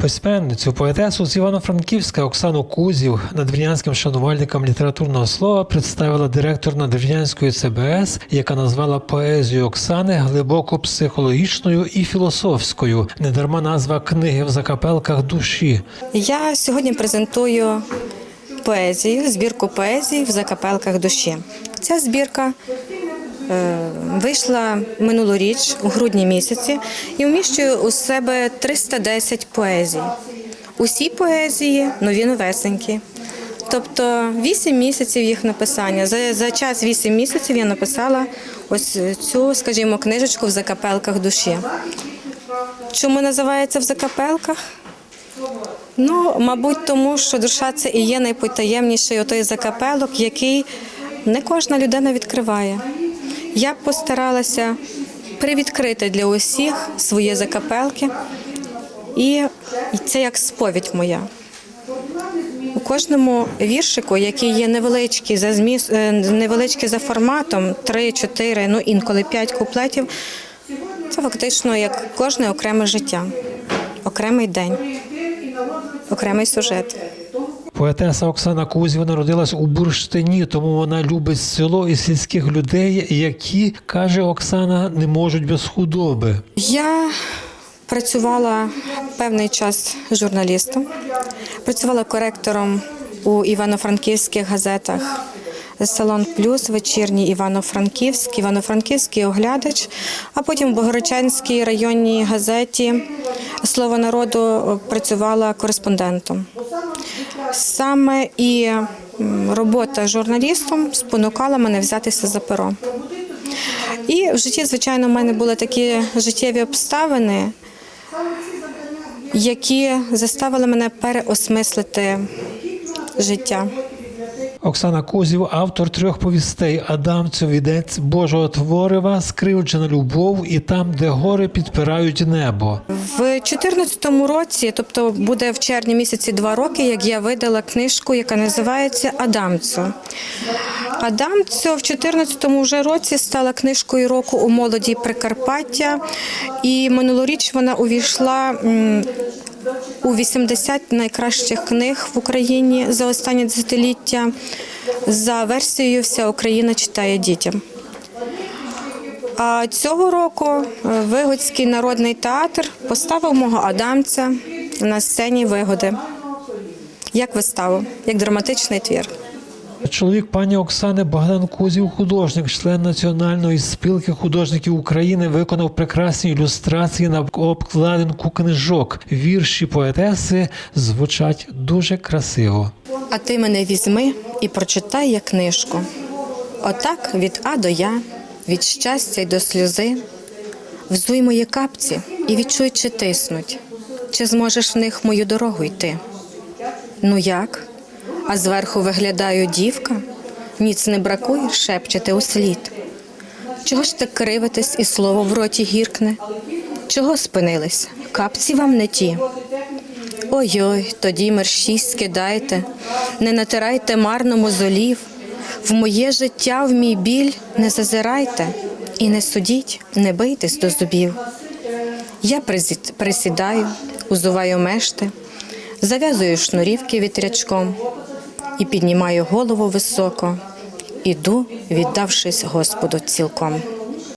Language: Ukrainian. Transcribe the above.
Письменницю, поетесу з Івано-Франківська Оксану Кузів надвірнянським шанувальникам літературного слова представила директор надвірнянської ЦБС, яка назвала поезію Оксани глибоко психологічною і філософською. Недарма назва книги в закапелках душі. Я сьогодні презентую поезію, збірку поезії в закапелках душі. Ця збірка вийшла минулоріч у грудні місяці і вміщує у себе 310 поезій. Усі поезії нові новесенькі. Тобто 8 місяців їх написання. За, за час 8 місяців я написала ось цю, скажімо, книжечку в закапелках душі. Чому називається в закапелках? Ну, мабуть, тому що душа це і є найпотаємніший отой закапелок, який не кожна людина відкриває. Я постаралася привідкрити для усіх свої закапелки, і це як сповідь моя. У кожному віршику, який є невеличкий за зміст, е, невеличкий за форматом, 3-4, ну інколи 5 куплетів, це фактично як кожне окреме життя, окремий день, окремий сюжет. Поетеса Оксана Кузів народилась у Бурштині, тому вона любить село і сільських людей, які каже Оксана, не можуть без худоби. Я працювала певний час журналістом, працювала коректором у івано-франківських газетах. Салон Плюс, вечірній Івано-Франківськ, Івано-Франківський оглядач, а потім в Богородчанській районній газеті Слово народу працювала кореспондентом. Саме і робота журналістом спонукала мене взятися за перо. І в житті, звичайно, в мене були такі життєві обставини, які заставили мене переосмислити життя. Оксана Кузів, автор трьох повістей Адамцю відець Божого творива, скривджена любов і там, де гори підпирають небо. В 2014 році, тобто буде в червні місяці два роки, як я видала книжку, яка називається Адамцю. Адамцю в 2014 вже році стала книжкою року у молоді Прикарпаття, і минулоріч вона увійшла у 80 найкращих книг в Україні за останнє десятиліття за версією Вся Україна читає дітям. А цього року е, Вигодський народний театр поставив мого Адамця на сцені вигоди як виставу, як драматичний твір. Чоловік пані Оксани Богдан Кузів, художник, член Національної спілки художників України, виконав прекрасні ілюстрації на обкладинку книжок. Вірші поетеси звучать дуже красиво. А ти мене візьми і прочитай як книжку. Отак від А до Я, від щастя й до сльози. Взуй мої капці і відчуй, чи тиснуть, чи зможеш в них мою дорогу йти. Ну як? А зверху виглядаю дівка, ніц не бракує, шепчете у слід. Чого ж так кривитесь і слово в роті гіркне? Чого спинились? Капці вам не ті. Ой-ой, тоді мерщій скидайте, не натирайте марно мозолів, в моє життя, в мій біль не зазирайте і не судіть, не бийтесь до зубів. Я присідаю, узуваю мешти, зав'язую шнурівки вітрячком і піднімаю голову високо, іду, віддавшись Господу цілком.